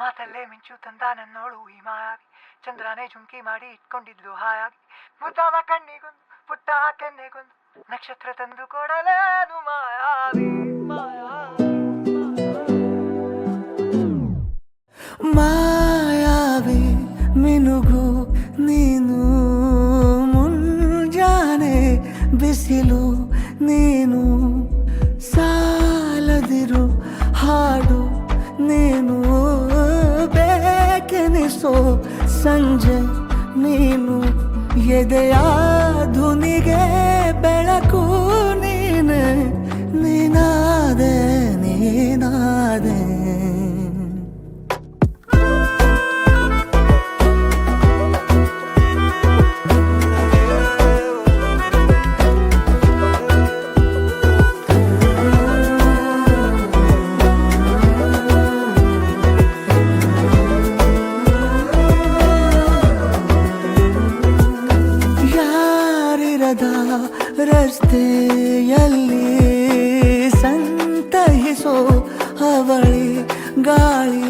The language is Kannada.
ಮಾತಲ್ಲೇ ಮಿಂಚು ತಂದ ನನ್ನೋಳು ಈ ಮಾಯಾವಿ ಚಂದ್ರನೇ ಜುಂಕಿ ಮಾಡಿ ಇಟ್ಕೊಂಡಿದ್ಲು ಹಾಯಾಗಿ. ಮುದ್ದಾದ ಕಣ್ಣಿಗೊಂದು, ಪುಟ್ಟ ಕೆನ್ನೆಗೊಂದು, ನಕ್ಷತ್ರ ತಂದು ಕೊಡಲೇನು ಮಾಯಾವಿ. ಮಾಯಾವಿ, ಮಿನುಗು, ನೀನು ಮುಂಜಾನೆ ಬಿಸಿಲು, ನೀನು ಸಾಲದಿರು ಹಾಡು, ನೀನು ಬೇಕೆನಿಸೋ ಸಂಜೆ ನೀನು ಎದೆಯ ಧುನಿಗೆ ಬೆಳಕು ರಸ್ತೆಯಲ್ಲಿ ಸಂತಹಿಸೋ ಅವಳಿ ಗಾಳಿ